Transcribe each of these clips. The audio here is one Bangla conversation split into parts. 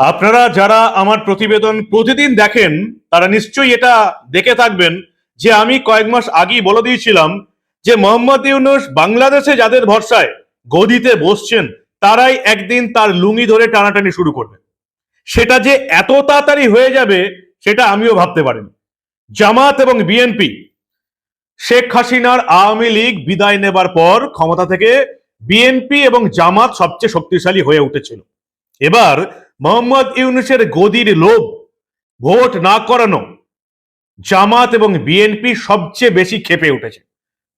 আপনারা যারা আমার প্রতিবেদন প্রতিদিন দেখেন, তারা নিশ্চয়ই এটা দেখে থাকবেন যে আমি কয়েক মাস আগেই বলে দিয়েছিলাম যে মোহাম্মদ ইউনুস বাংলাদেশে যাদের ভরসায় গদিতে বসছেন, তারাই একদিন তার লুঙ্গি ধরে টানাটানি শুরু করবে। সেটা যে এত তাড়াতাড়ি হয়ে যাবে, সেটা আমিও ভাবতে পারিনি। জামাত এবং বিএনপি, শেখ হাসিনার আওয়ামী লীগ বিদায় নেবার পর ক্ষমতা থেকে বিএনপি এবং জামাত সবচেয়ে শক্তিশালী হয়ে উঠেছিল। এবার মোহাম্মদ ইউনুসের গদির লোভ, ভোট না করানো জামাত এবং বিএনপি সবচেয়ে বেশি খেপে উঠেছে।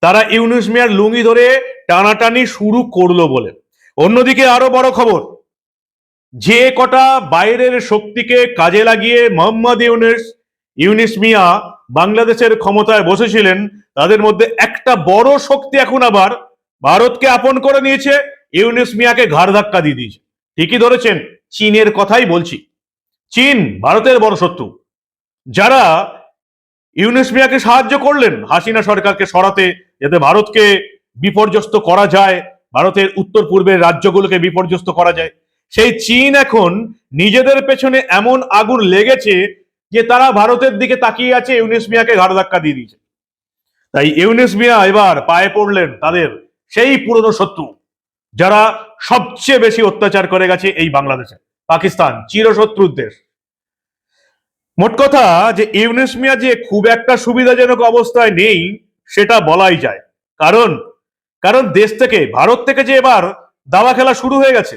তারা ইউনুস মিয়ার লুঙ্গি ধরে টানাটানি শুরু করল বলে। অন্যদিকে আরও বড় খবর, যে কটা বাইরের শক্তিকে কাজে লাগিয়ে মোহাম্মদ ইউনুস, ইউনিস মিয়া বাংলাদেশের ক্ষমতায় বসেছিলেন, তাদের মধ্যে একটা বড় শক্তি এখন আবার ভারতকে আপন করে নিয়েছে, ইউনিস মিয়াকে ঘাড় ধাক্কা দিয়ে দিয়েছে। ঠিকই ধরেছেন চীনের কথাই বলছি। চীন ভারতের বড় শত্রু। যারা ইউনিস মিয়াকে সাহায্য করলেন, হাসিনা সরকারকে সরাতে, যাতে ভারতকে বিপর্যস্ত করা যায়, ভারতের উত্তর পূর্বের রাজ্যগুলোকে বিপর্যস্ত করা যায়। সেই চীন এখন নিজেদের পেছনে এমন আগুন লেগেছে যে তারা ভারতের দিকে তাকিয়ে আছে ইউনিস মিয়াকে ঘাড় ধাক্কা দিয়ে দিয়েছে। তাই ইউনিস মিয়া এবার পায়ে পড়লেন তাদের সেই পুরনো শত্রু। যারা সবচেয়ে বেশি অত্যাচার করে গেছে এই বাংলাদেশে। পাকিস্তান চিরশত্রুর দেশ মোট কথা যে ইউনিস মিয়া যে খুব একটা সুবিধাজনক অবস্থায় নেই, সেটা বলাই যায়। কারণ কারণ দেশ থেকে, ভারত থেকে যে এবার দাবা খেলা শুরু হয়ে গেছে,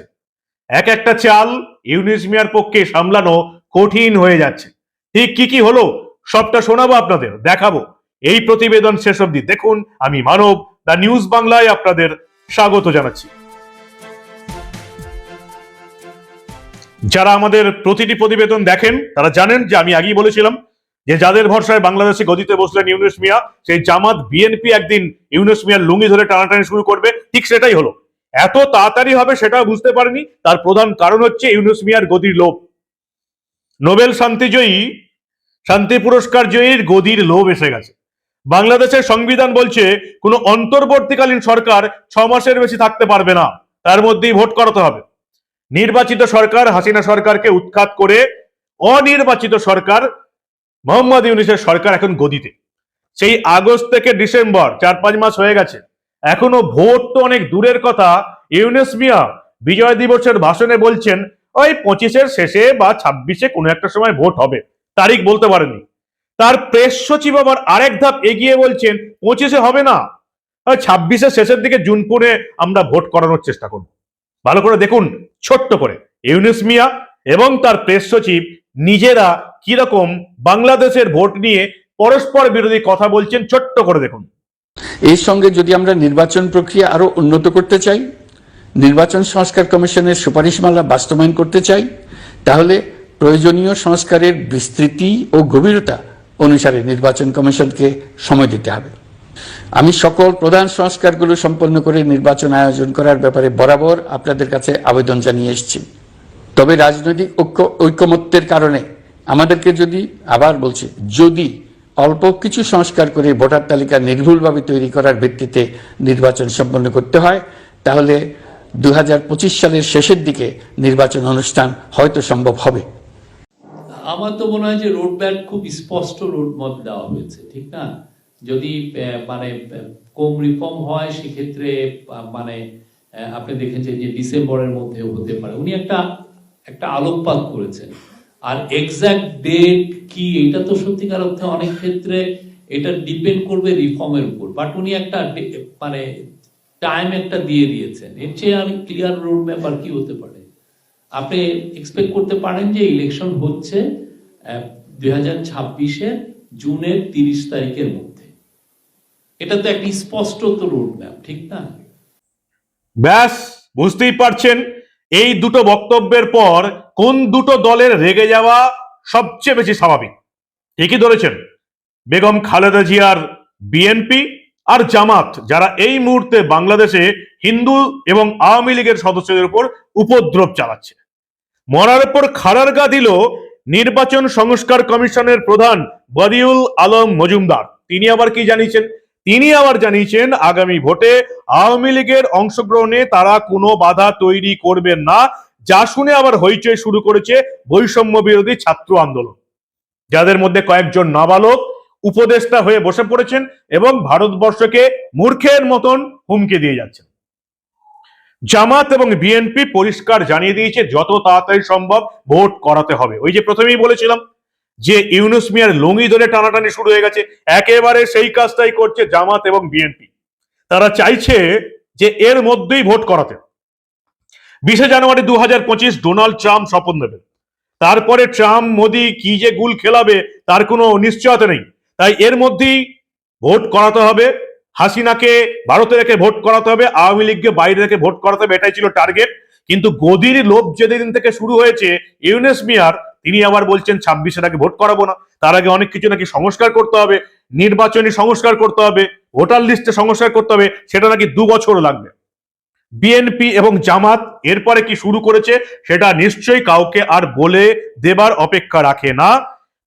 এক একটা চাল ইউনিস মিয়ার পক্ষে সামলানো কঠিন হয়ে যাচ্ছে। ঠিক কি কি হলো, সবটা শোনাবো আপনাদের, দেখাবো। এই প্রতিবেদন শেষ অবধি দেখুন, আমি মানব, দ্য নিউজ বাংলায় আপনাদের স্বাগত জানাচ্ছি। যারা আমাদের প্রতিটি প্রতিবেদন দেখেন, তারা জানেন যে আমি আগেই বলেছিলাম যে যাদের ভরসায় বাংলাদেশে গদিতে বসলেন ইউনুস মিয়া, সেই জামাত বিএনপি একদিন ইউনুস মিয়ার লুঙ্গি ধরে টানাটানি শুরু করবে। ঠিক সেটাই হলো। এত তাড়াতাড়ি হবে সেটা বুঝতে পারেনি। তার প্রধান কারণ হচ্ছে ইউনুস মিয়ার গদির লোভ। নোবেল শান্তিজয়ী শান্তি পুরস্কার জয়ীর গদির লোভ এসে গেছে। বাংলাদেশের সংবিধান বলছে, কোনো অন্তর্বর্তীকালীন সরকার ছ মাসের বেশি থাকতে পারবে না। তার মধ্যেই ভোট করাতে হবে। নির্বাচিত সরকার, হাসিনা সরকারকে উৎখাত করে অনির্বাচিত সরকার মোহাম্মদ ইউনিসের সরকার এখন গদিতে। সেই আগস্ট থেকে ডিসেম্বর, চার পাঁচ মাস হয়ে গেছে। এখনও ভোট তো অনেক দূরের কথা। ইউনেস মিয়া বিজয় দিবসের ভাষণে বলছেন, ওই পঁচিশের শেষে বা ছাব্বিশে কোনো একটা সময় ভোট হবে। তারিখ বলতে পারেনি তার প্রেস সচিব আবার আরেক ধাপ এগিয়ে বলছেন, পঁচিশে হবে না। ছাব্বিশের শেষের দিকে জুনপুরে আমরা ভোট করানোর চেষ্টা করব। ভালো করে দেখুন, ছোট্ট করে। ইউনুস মিয়া এবং তার প্রেস সচিব নিজেরা কীরকম বাংলাদেশের ভোট নিয়ে পরস্পর বিরোধী কথা বলছেন, ছোট্ট করে দেখুন। এর সঙ্গে যদি আমরা নির্বাচন প্রক্রিয়া আরও উন্নত করতে চাই, নির্বাচন সংস্কার কমিশনের সুপারিশমালা বাস্তবায়ন করতে চাই, তাহলে প্রয়োজনীয় সংস্কারের বিস্তৃতি ও গভীরতা অনুসারে নির্বাচন কমিশনকে সময় দিতে হবে। আমি সকল প্রধান সংস্কারগুলো সম্পন্ন করে নির্বাচন আয়োজন করার ব্যাপারে বরাবর আপনাদের কাছে আবেদন জানিয়ে এসেছি। তবে রাজনৈতিক ঐক্য ঐকমত্যের কারণে আমাদেরকে যদি, আবার বলছি, যদি অল্প কিছু সংস্কার করে ভোটার তালিকা নির্ভুলভাবে তৈরি করার ভিত্তিতে নির্বাচন সম্পন্ন করতে হয়, তাহলে দু হাজার পঁচিশ সালের শেষের দিকে নির্বাচন অনুষ্ঠান হয়তো সম্ভব হবে। আমার তো মনে হয় যে রোড ম্যাপ খুব স্পষ্ট রোড ম্যাপ দেওয়া হয়েছে, ঠিক না? যদি মানে কম রিফর্ম হয়, সেক্ষেত্রে মানে আপনি দেখেছেন যে ডিসেম্বরের মধ্যে হতে পারে। উনি একটা একটা আলোকপাত করেছেন। আর এক্সাক্ট ডেট কি, এটা তো সত্যিকার অর্থে অনেক ক্ষেত্রে এটা ডিপেন্ড করবে রিফর্মের উপর। বাট উনি একটা মানে টাইম একটা দিয়ে দিয়েছেন। এর চেয়ে আর ক্লিয়ার রোড ম্যাপ আর কি হতে পারে? আপনি এক্সপেক্ট করতে পারেন যে ইলেকশন হচ্ছে দুই হাজার ছাব্বিশের জুনের তিরিশ তারিখের মধ্যে। এটা তো একটি স্পষ্ট তো রোড ম্যাপ ঠিক না? ব্যাস, বুঝতেই পারছেন, এই দুটো বক্তব্যের পর কোন দুটো দলের রেগে যাওয়া সবচেয়ে বেশি স্বাভাবিক? ঠিকই ধরেছেন, বেগম খালেদা জিয়ার বিএনপি আর জামাত, যারা এই মুহূর্তে বাংলাদেশে হিন্দু এবং আওয়ামী লীগের সদস্যদের উপর উপদ্রব চালাচ্ছে। মরার উপর খাড়ার গা দিল নির্বাচন সংস্কার কমিশনের প্রধান বদিউল আলম মজুমদার। তিনি আবার কি জানিয়েছেন? তিনি আবার জানিয়েছেন, আগামী ভোটে আওয়ামী লীগের অংশগ্রহণে তারা কোনো বাধা তৈরি করবেন না, যা শুনে আবার হইচই শুরু করেছে বৈষম্য বিরোধী ছাত্র আন্দোলন। যাদের মধ্যে কয়েকজন নাবালক, উপদেষ্টা হয়ে বসে পড়েছেন এবং ভারতবর্ষকে মূর্খের মতন হুমকি দিয়ে যাচ্ছেন। জামাত এবং বিএনপি পরিষ্কার জানিয়ে দিয়েছে, যত তাড়াতাড়ি সম্ভব ভোট করাতে হবে। ওই যে প্রথমেই বলেছিলাম যে ইউনুস মিয়ার লুঙ্গি ধরে টানাটানি শুরু হয়ে গেছে, একেবারে সেই কাজটাই করছে জামাত এবং বিএনপি তারা চাইছে যে এর মধ্যেই ভোট করাতে। বিশে জানুয়ারি দু হাজার পঁচিশ ডোনাল্ড ট্রাম্প শপথ নেবেন। তারপরে ট্রাম্প, মোদি কি যে গুল খেলাবে, তার কোনো নিশ্চয়তা নেই। তাই এর মধ্যেই ভোট করাতে হবে। হাসিনাকে, ভারতে রেখে ভোট করাতে হবে, আওয়ামী লীগকে বাইরে রেখে ভোট করাতে হবে, এটাই ছিল টার্গেট। কিন্তু গদির লোভ যেদিন থেকে শুরু হয়েছে, ইউনেস মিয়ার, তিনি আবার বলছেন ছাব্বিশে আগে ভোট করাবো না। তার আগে অনেক কিছু নাকি সংস্কার করতে হবে, নির্বাচনী সংস্কার করতে হবে, ভোটার লিস্টে সংস্কার করতে হবে, সেটা নাকি দু বছর লাগবে। বিএনপি এবং জামাত এরপরে কি শুরু করেছে, সেটা নিশ্চয়ই কাউকে আর বলে দেবার অপেক্ষা রাখে না।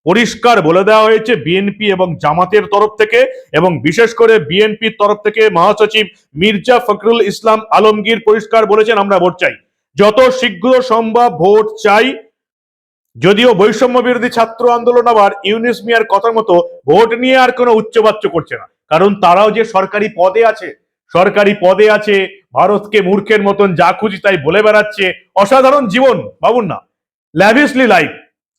পরিষ্কার বলে দেওয়া হয়েছে বিএনপি এবং জামাতের তরফ থেকে এবং বিশেষ করে বিএনপির তরফ থেকে মহাসচিব মির্জা ফখরুল ইসলাম আলমগীর পরিষ্কার বলেছেন, আমরা ভোট চাই। যত শীঘ্র সম্ভব ভোট চাই। যদিও বৈষম্য বিরোধী ছাত্র আন্দোলন আবার ইউনিস মিয়ার কথা মতো ভোট নিয়ে আর কোনো উচ্চবাচ্য করছে না। কারণ তারাও যে সরকারি পদে আছে, সরকারি পদে আছে, ভারতকে মূর্খের মতন যা খুঁজি তাই বলে বেড়াচ্ছে। অসাধারণ জীবন ভাবুন না। ল্যাভিসলি লাইফ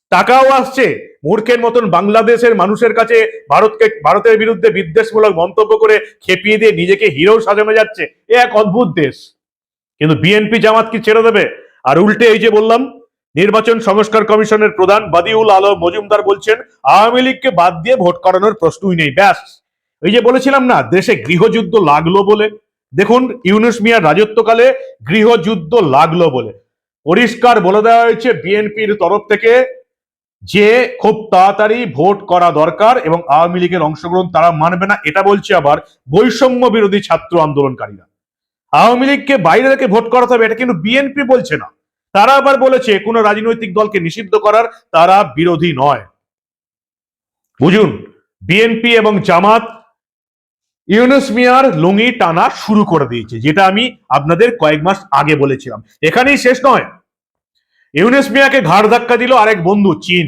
টাকাও আসছে। মূর্খের মতন বাংলাদেশের মানুষের কাছে ভারতকে, ভারতের বিরুদ্ধে বিদ্বেষমূলক মন্তব্য করে খেপিয়ে দিয়ে নিজেকে হিরো সাজানো যাচ্ছে। এ এক অদ্ভুত দেশ। কিন্তু বিএনপি জামাত কি ছেড়ে দেবে? আর উল্টে এই যে বললাম, নির্বাচন সংস্কার কমিশনের প্রধান বাদিউল আলম মজুমদার বলছেন, আওয়ামী লীগকে বাদ দিয়ে ভোট করানোর প্রশ্নই নেই। ব্যাস। এই যে বলেছিলাম না, দেশে গৃহযুদ্ধ লাগল বলে। দেখুন, ইউনুস মিয়ার রাজত্বকালে গৃহযুদ্ধ লাগল বলে। পরিষ্কার বলে দেওয়া হয়েছে বিএনপির তরফ থেকে। যে খুব তাড়াতাড়ি ভোট করা দরকার এবং আওয়ামী লীগের অংশগ্রহণ তারা মানবে না, এটা বলছে আবার বৈষম্য বিরোধী ছাত্র আন্দোলনকারীরা। আওয়ামী লীগকে বাইরে রেখে ভোট করাতে হবে, এটা কিন্তু বিএনপি বলছে না। তারা আবার বলেছে, কোন রাজনৈতিক দলকে নিষিদ্ধ করার তারা বিরোধী নয়। বুঝুন, বিএনপি এবং জামাত ইউনুস মিয়ার লুঙ্গি টানা শুরু করে দিয়েছে, যেটা আমি আপনাদের কয়েক মাস আগে বলেছিলাম। এখানেই শেষ নয়। ইউনুস মিয়াকে ঘাড় ধাক্কা দিল আরেক বন্ধু, চীন।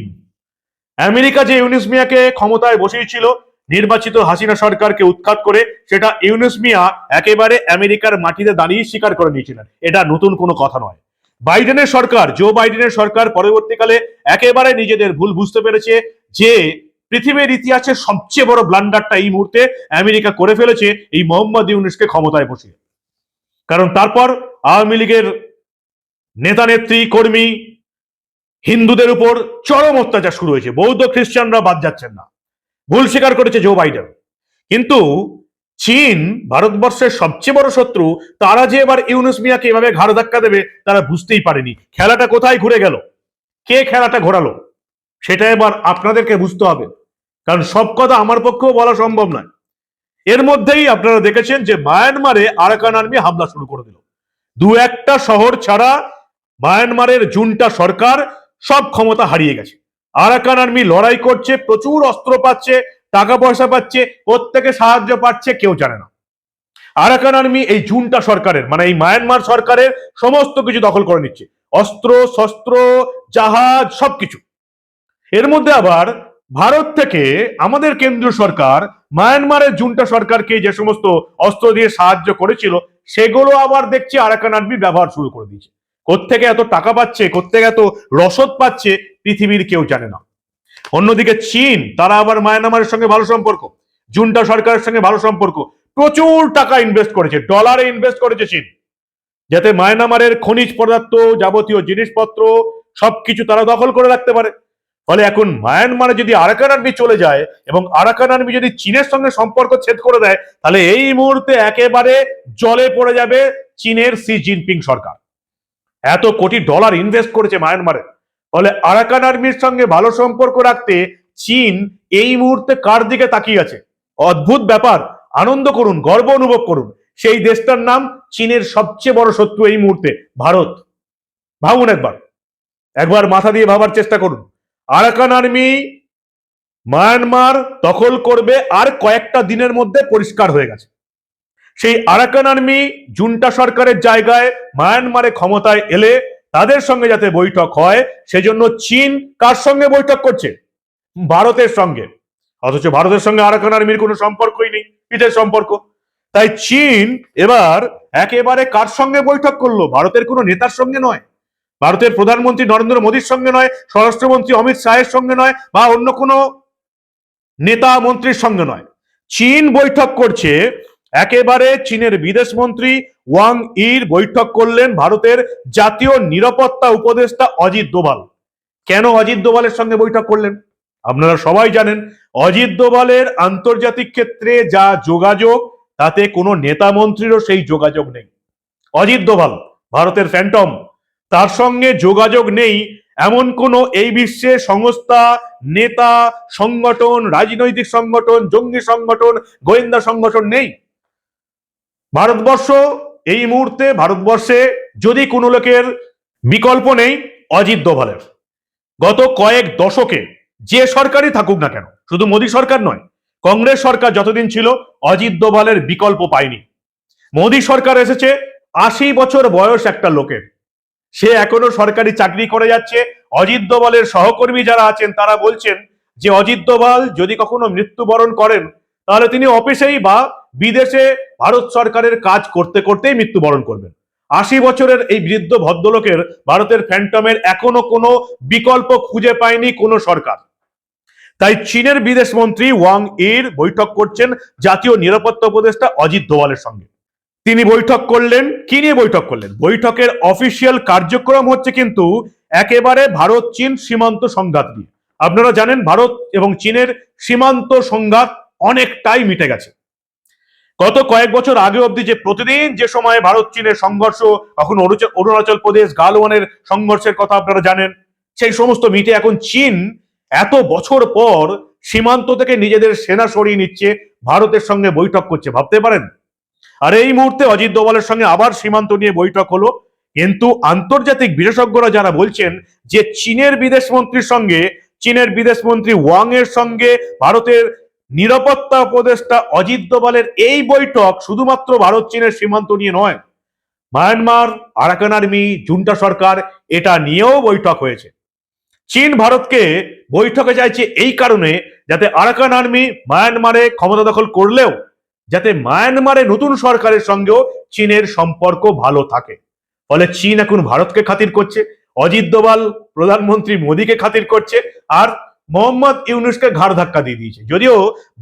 আমেরিকা যে ইউনুস মিয়াকে ক্ষমতায় বসিয়েছিল, নির্বাচিত হাসিনা সরকারকে উৎখাত করে, সেটা ইউনুস মিয়া একেবারে আমেরিকার মাটিতে দাঁড়িয়ে স্বীকার করে নিয়েছিলেন। এটা নতুন কোনো কথা নয়। বাইডেনের সরকার, জো বাইডেনের সরকার পরবর্তীকালে একেবারে নিজেদের ভুল বুঝতে পেরেছে যে পৃথিবীর ইতিহাসে সবচেয়ে বড় ব্লান্ডারটা এই মুহূর্তে আমেরিকা করে ফেলেছে এই মোহাম্মদ ইউনুসকে ক্ষমতায় বসিয়ে। কারণ তারপর আওয়ামী লীগের নেতা নেত্রী, কর্মী, হিন্দুদের উপর চরম অত্যাচার শুরু হয়েছে। বৌদ্ধ, খ্রিস্টানরা বাদ যাচ্ছেন না। ভুল স্বীকার করেছে জো বাইডেন। কিন্তু চীন, ভারতবর্ষের সবচেয়ে বড় শত্রু, তারা যে এবার ইউনুস মিয়াকে এভাবে ঘাড় ধাক্কা দেবে, তারা বুঝতেই পারেনি। খেলাটা কোথায় ঘুরে গেল? কে খেলাটা ঘোরালো? সেটা এবার আপনাদেরকে বুঝতে হবে। কারণ সব কথা আমার পক্ষেও বলা সম্ভব নয়। এর মধ্যেই আপনারা দেখেছেন যে, মায়ানমারে আরাকান আর্মি হামলা শুরু করে দিল। দু একটা শহর ছাড়া মায়ানমারের জুনটা সরকার সব ক্ষমতা হারিয়ে গেছে। আরাকান আর্মি লড়াই করছে, প্রচুর অস্ত্র পাচ্ছে, টাকা পয়সা পাচ্ছে প্রত্যেকে সাহায্য পাচ্ছে কেউ জানে না। আরাকান আর্মি এই জুনটা সরকারের মানে এই মায়ানমার সরকারের সমস্ত কিছু দখল করে নিচ্ছে। অস্ত্র, শস্ত্র, জাহাজ, সবকিছু। এর মধ্যে আবার ভারত থেকে আমাদের কেন্দ্রীয় সরকার মায়ানমারের জুনটা সরকারকে যে সমস্ত অস্ত্র দিয়ে সাহায্য করেছিল, সেগুলো আবার দেখছি আরাকান আর্মি ব্যবহার শুরু করে দিয়েছে। কোত্থেকে এত টাকা পাচ্ছে, কোত্থেকে এত রসদ পাচ্ছে, পৃথিবীর কেউ জানে না। অন্যদিকে চীন, তারা আবার মায়ানমারের সঙ্গে ভালো সম্পর্ক, জুনটা সরকারের সঙ্গে ভালো সম্পর্ক। প্রচুর টাকা ইনভেস্ট করেছে ডলারে ইনভেস্ট করেছে চীন। যাতে মায়ানমারের খনিজ পদার্থ, যাবতীয় জিনিসপত্র, সবকিছু তারা দখল করে রাখতে পারে। ফলে এখন মায়ানমারে যদি আরাকান আর্মি চলে যায় এবং আরাকান আর্মি যদি চীনের সঙ্গে সম্পর্ক ছেদ করে দেয়, তাহলে এই মুহূর্তে একেবারে জলে পড়ে যাবে চীনের সি জিনপিং সরকার। এত কোটি ডলার ইনভেস্ট করেছে মায়ানমারে। ফলে আরাকান আর্মির সঙ্গে ভালো সম্পর্ক রাখতে চীন এই মুহূর্তে কার দিকে তাকিয়ে আছে? অদ্ভুত ব্যাপার। আনন্দ করুন, গর্ব অনুভব করুন। সেই দেশটার নাম চীনের সবচেয়ে বড় শত্রু এই মুহূর্তে, ভারত। ভাবুন একবার। একবার মাথা দিয়ে ভাবার চেষ্টা করুন। আরাকান আর্মি মায়ানমার দখল করবে আর কয়েকটা দিনের মধ্যে পরিষ্কার হয়ে গেছে। সেই আরাকান আর্মি জুনটা সরকারের জায়গায় মায়ানমারে ক্ষমতায় এলে তাদের সঙ্গে যাতে বৈঠক হয়, সেজন্য চীন কার সঙ্গে বৈঠক করছে? ভারতের সঙ্গে। অথচ ভারতের সঙ্গে আরাকান আর্মির কোনো সম্পর্কই নেই পিঠের সম্পর্ক? তাই চীন এবার একেবারে কার সঙ্গে বৈঠক করল? ভারতের কোনো নেতার সঙ্গে নয়। ভারতের প্রধানমন্ত্রী নরেন্দ্র মোদীর সঙ্গে নয়, স্বরাষ্ট্রমন্ত্রী অমিত শাহের সঙ্গে নয়, বা অন্য কোনো নেতা মন্ত্রীর সঙ্গে নয়। চীন বৈঠক করছে একেবারে চীনের বিদেশ মন্ত্রী ওয়াং ইর বৈঠক করলেন ভারতের জাতীয় নিরাপত্তা উপদেষ্টা অজিত দোভাল। কেন অজিত দোভালের সঙ্গে বৈঠক করলেন? আপনারা সবাই জানেন, অজিত দোভালের আন্তর্জাতিক ক্ষেত্রে যা যোগাযোগ, তাতে কোনো নেতা মন্ত্রীরও সেই যোগাযোগ নেই। অজিত দোভাল, ভারতের ফ্যান্টম তার সঙ্গে যোগাযোগ নেই এমন কোন এই বিশ্বে সংস্থা, নেতা, সংগঠন, রাজনৈতিক সংগঠন, জঙ্গি সংগঠন, গোয়েন্দা সংগঠন নেই। ভারতবর্ষ এই মুহূর্তে, ভারতবর্ষে যদি কোনো লোকের বিকল্প নেই, অজিত দোভালের। গত কয়েক দশকে যে সরকারই থাকুক না কেন, শুধু মোদী সরকার নয়, কংগ্রেস সরকার যতদিন ছিল, অজিত দোভালের বিকল্প পায়নি। মোদী সরকার এসেছে, আশি বছর বয়স একটা লোকের। সে এখনও সরকারি চাকরি করে যাচ্ছে। অজিত দোভালের সহকর্মী যারা আছেন, তারা বলছেন যে, অজিত দোভাল যদি কখনো মৃত্যুবরণ করেন, তাহলে তিনি অফিসেই বা বিদেশে ভারত সরকারের কাজ করতে করতেই মৃত্যুবরণ করবেন। আশি বছরের এই বৃদ্ধ ভদ্রলোকের ভারতের ফ্যান্টমের এখনও কোনো বিকল্প খুঁজে পায়নি কোনো সরকার। তাই চীনের বিদেশ মন্ত্রী ওয়াং ইর বৈঠক করছেন জাতীয় নিরাপত্তা উপদেষ্টা অজিত দোভালের সঙ্গে। তিনি বৈঠক করলেন, কি নিয়ে বৈঠক করলেন? বৈঠকের অফিসিয়াল কার্যক্রম হচ্ছে কিন্তু একেবারে ভারত চীন সীমান্ত সংঘাত নিয়ে। আপনারা জানেন, ভারত এবং চীনের সীমান্ত সংঘাত অনেকটাই মিটে গেছে। গত কয়েক বছর আগে অবধি যে প্রতিদিন যে সময় ভারত, চীনের সংঘর্ষ এখন অরুণাচল প্রদেশ, গালওয়ানের সংঘর্ষের কথা আপনারা জানেন, সেই সমস্ত মিটে এখন চীন এত বছর পর সীমান্ত থেকে নিজেদের সেনা সরিয়ে নিচ্ছে, ভারতের সঙ্গে বৈঠক করছে, ভাবতে পারেন? আর এই মুহূর্তে অজিত দোভালের সঙ্গে আবার সীমান্ত নিয়ে বৈঠক হলো, কিন্তু আন্তর্জাতিক বিশেষজ্ঞরা যারা বলছেন যে চীনের বিদেশ মন্ত্রীর সঙ্গে, চীনের বিদেশ মন্ত্রী ওয়াং এর সঙ্গে ভারতের নিরাপত্তা উপদেষ্টা অজিত দোভালের এই বৈঠক শুধুমাত্র ভারত, চীনের সীমান্ত নিয়ে নয়। মায়ানমার, আরাকান আর্মি, জুন্টা সরকার এটা নিয়েও বৈঠক হয়েছে। চীন ভারতকে বৈঠকে চাইছে এই কারণে যাতে আরাকান আর্মি মায়ানমারে ক্ষমতা দখল করলেও যাতে মায়ানমারে নতুন সরকারের সঙ্গেও চীনের সম্পর্ক ভালো থাকে। ফলে চীন এখন ভারতকে খাতির করছে, অজিত দোভাল প্রধানমন্ত্রী মোদীকে খাতির করছে, আর মোহাম্মদ ইউনুসকে ঘাড় ধাক্কা দিয়ে দিয়েছে। যদিও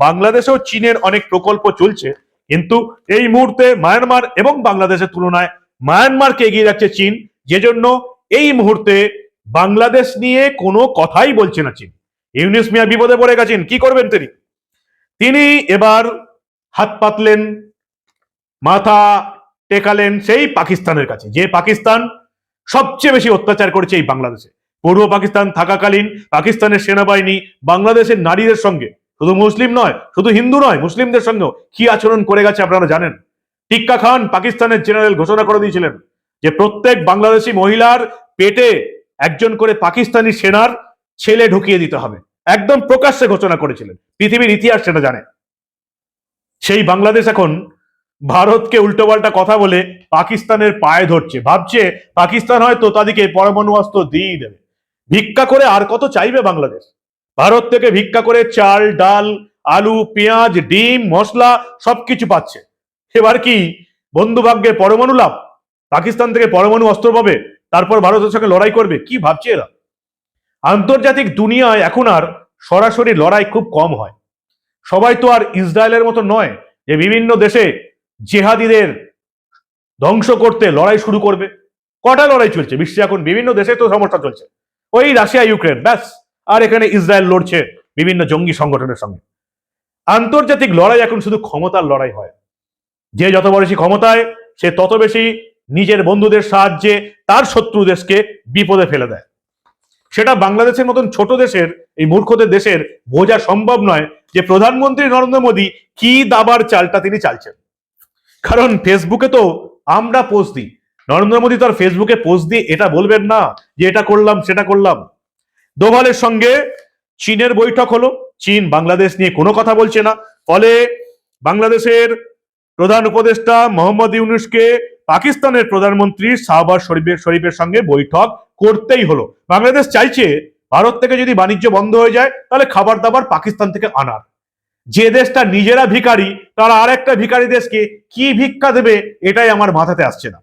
বাংলাদেশেও চীনের অনেক প্রকল্প চলছে, কিন্তু এই মুহূর্তে মায়ানমার এবং বাংলাদেশের তুলনায় মায়ানমারকে এগিয়ে যাচ্ছে চীন। যে জন্য এই মুহূর্তে বাংলাদেশ নিয়ে কোনো কথাই বলছে না চীন। ইউনুস মিয়া বিপদে পড়ে গেছেন, কি করবেন তিনি? তিনি এবার হাত পাতলেন, মাথা টেকালেন সেই পাকিস্তানের কাছে, যে পাকিস্তান সবচেয়ে বেশি অত্যাচার করেছে এই বাংলাদেশে। পূর্ব পাকিস্তান থাকাকালীন পাকিস্তানের সেনাবাহিনী বাংলাদেশের নারীদের সঙ্গে, শুধু মুসলিম নয়, শুধু হিন্দু নয়, মুসলিমদের সঙ্গেও কি আচরণ করে গেছে আপনারা জানেন? টিক্কা খান পাকিস্তানের জেনারেল ঘোষণা করে দিয়েছিলেন যে প্রত্যেক বাংলাদেশি মহিলার পেটে একজন করে পাকিস্তানি সেনার ছেলে ঢুকিয়ে দিতে হবে। একদম প্রকাশ্যে ঘোষণা করেছিলেন। পৃথিবীর ইতিহাস সেটা জানে। সেই বাংলাদেশ এখন ভারতকে উল্টোপাল্টা কথা বলে পাকিস্তানের পায়ে ধরছে। ভাবছে পাকিস্তান হয়তো তাদেরকে পরমাণু অস্ত্র দিয়েই দেবে। ভিক্ষা করে আর কত চাইবে বাংলাদেশ? ভারত থেকে ভিক্ষা করে চাল, ডাল, আলু, পেঁয়াজ, ডিম, মশলা সবকিছু পাচ্ছে। এবার কি বন্ধু ভাগ্যে পরমাণু লাভ? পাকিস্তান থেকে পরমাণু অস্ত্র পাবে, তারপর ভারতের সঙ্গে লড়াই করবে, কি ভাবছে এরা? আন্তর্জাতিক দুনিয়ায় এখন আর সরাসরি লড়াই খুব কম হয়। সবাই তো আর ইসরায়েলের মতো নয় যে বিভিন্ন দেশে জেহাদিদের ধ্বংস করতে লড়াই শুরু করবে। কটা লড়াই চলছে? বিশ্বে এখন বিভিন্ন দেশে তো সমস্যা চলছে। ওই রাশিয়া, ইউক্রেন, ব্যাস। আর এখানে ইসরায়েল লড়ছে বিভিন্ন জঙ্গি সংগঠনের সঙ্গে। আন্তর্জাতিক লড়াই এখন শুধু ক্ষমতার লড়াই হয়। যে যত বেশি ক্ষমতায়, সে তত বেশি নিজের বন্ধুদের সাহায্যে তার শত্রু দেশকে বিপদে ফেলে দেয়। সেটা বাংলাদেশের মতন ছোট দেশের, এই মূর্খদের দেশের বোঝা সম্ভব নয় যে প্রধানমন্ত্রী নরেন্দ্র মোদী কি দাবার চালটা তিনি চালছেন। কারণ ফেসবুকে তো আমরা পোস্ট দিই। নরেন্দ্র মোদী তার ফেসবুকে পোস্ট দিয়ে এটা বলবেন না, যে এটা করলাম, সেটা করলাম। দোভালের সঙ্গে চীনের বৈঠক হলো। চীন বাংলাদেশ নিয়ে কোনো কথা বলছে না। ফলে বাংলাদেশের প্রধান উপদেষ্টা মোহাম্মদ ইউনুসকে পাকিস্তানের প্রধানমন্ত্রী শাহবাজ শরীফের শরীফের সঙ্গে বৈঠক করতেই হলো। বাংলাদেশ চাইছে ভারত থেকে যদি বাণিজ্য বন্ধ হয়ে যায়, তাহলে খাবার দাবার পাকিস্তান থেকে আনার। যে দেশটা নিজেরা ভিখারি, তারা আর একটা ভিখারি দেশকে কি ভিক্ষা দেবে, এটাই আমার মাথাতে আসছে না।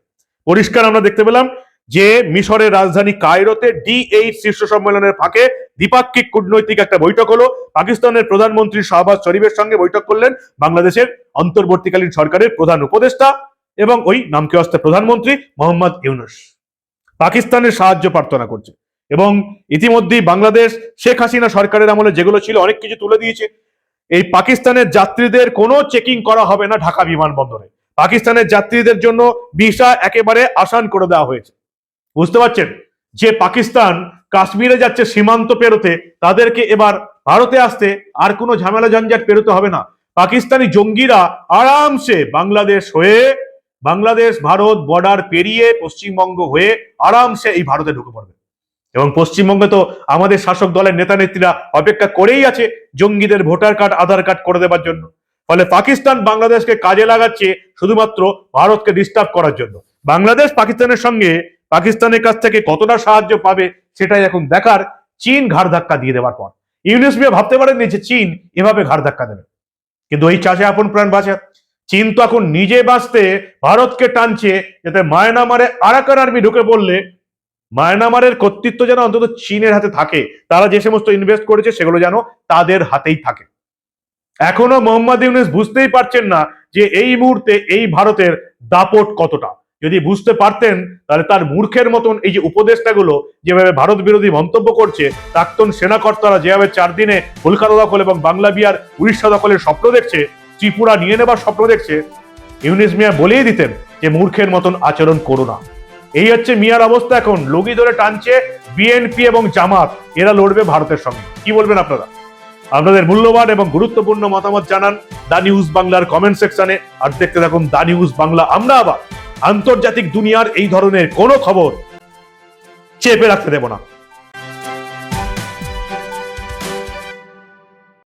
পরিষ্কার আমরা দেখতে পেলাম যে মিশরের রাজধানী কায়রোতে ডি এইট শীর্ষ সম্মেলনের ফাঁকে দ্বিপাক্ষিক কূটনৈতিক একটা বৈঠক হলো। পাকিস্তানের প্রধানমন্ত্রী শাহবাজ শরীফের সঙ্গে বৈঠক করলেন বাংলাদেশের অন্তর্বর্তীকালীন সরকারের প্রধান উপদেষ্টা এবং ওই নামকে অস্তে প্রধানমন্ত্রী মোহাম্মদ ইউনুস। পাকিস্তানের সাহায্য প্রার্থনা করছে এবং ইতিমধ্যেই বাংলাদেশ শেখ হাসিনা সরকারের আমলে যেগুলো ছিল অনেক কিছু তুলে দিয়েছে। এই পাকিস্তানের যাত্রীদের কোনো চেকিং করা হবে না ঢাকা বিমানবন্দরে। পাকিস্তানের যাত্রীদের জন্য ভিসা একেবারে আসান করে দেওয়া হয়েছে। বুঝতে পারছেন? যে পাকিস্তান কাশ্মীরে যাচ্ছে সীমান্ত পেরোতে, তাদেরকে এবার ভারতে আসতে আর কোনো ঝামেলা ঝঞ্ঝাট পেরোতে হবে না। পাকিস্তানি জঙ্গিরা আরামসে বাংলাদেশ হয়ে, বাংলাদেশ, ভারত বর্ডার পেরিয়ে পশ্চিমবঙ্গ হয়ে আরামসে এই ভারতে ঢুকে পড়বে। এবং পশ্চিমবঙ্গে তো আমাদের শাসক দলের নেতা নেত্রীরা অপেক্ষা করেই আছে জঙ্গিদের ভোটার কার্ড, আধার কার্ড করে দেওয়ার জন্য। ফলে পাকিস্তান বাংলাদেশকে কাজে লাগাচ্ছে শুধুমাত্র ভারতকে ডিস্টার্ব করার জন্য। বাংলাদেশ পাকিস্তানের সঙ্গে পাকিস্তানের কাছ থেকে কতটা সাহায্য পাবে সেটাই এখন দেখার চীন ঘাড় ধাক্কা দিয়ে দেওয়ার পর। ইউনিস মিয়া ভাবতে পারেননি যে চীন এভাবে ঘাড় ধাক্কা দেবে। কিন্তু এই চাষে আপন প্রাণ বাঁচে। চীন তো এখন নিজে বাঁচতে ভারতকে টানছে যাতে মায়ানমারে আরাকান আর্মি ঢুকে পড়লে মায়ানমারের কর্তৃত্ব যেন অন্তত চীনের হাতে থাকে, তারা যে সমস্ত ইনভেস্ট করেছে সেগুলো যেন তাদের হাতেই থাকে। এখনও মোহাম্মদ ইউনুস বুঝতেই পারছেন না যে এই মুহূর্তে এই ভারতের দাপট কতটা। যদি বুঝতে পারতেন, তাহলে তার মূর্খের মতন এই যে উপদেষ্টাগুলো যেভাবে ভারত বিরোধী মন্তব্য করছে, প্রাক্তন সেনাকর্তারা যেভাবে চার দিনে কলকাতা দখল এবং বাংলা বিহার, উড়িষ্যা দখলের স্বপ্ন দেখছে, ত্রিপুরা নিয়ে নেবার স্বপ্ন দেখছে, ইউনিস মিয়া বলেই দিতেন যে মূর্খের মতন আচরণ করো না। এই হচ্ছে মিয়ার অবস্থা এখন। লগি ধরে টানছে বিএনপি এবং জামাত, এরা লড়বে ভারতের সঙ্গে। কি বলবেন আপনারা? আপনাদের মূল্যবান এবং গুরুত্বপূর্ণ মতামত জানান দা নিউজ বাংলার কমেন্ট সেকশনে। আর দেখতে থাকুন দা নিউজ বাংলা। আমরা আবার আন্তর্জাতিক দুনিয়ার এই ধরনের কোনো খবর চেপে রাখতে দেব না।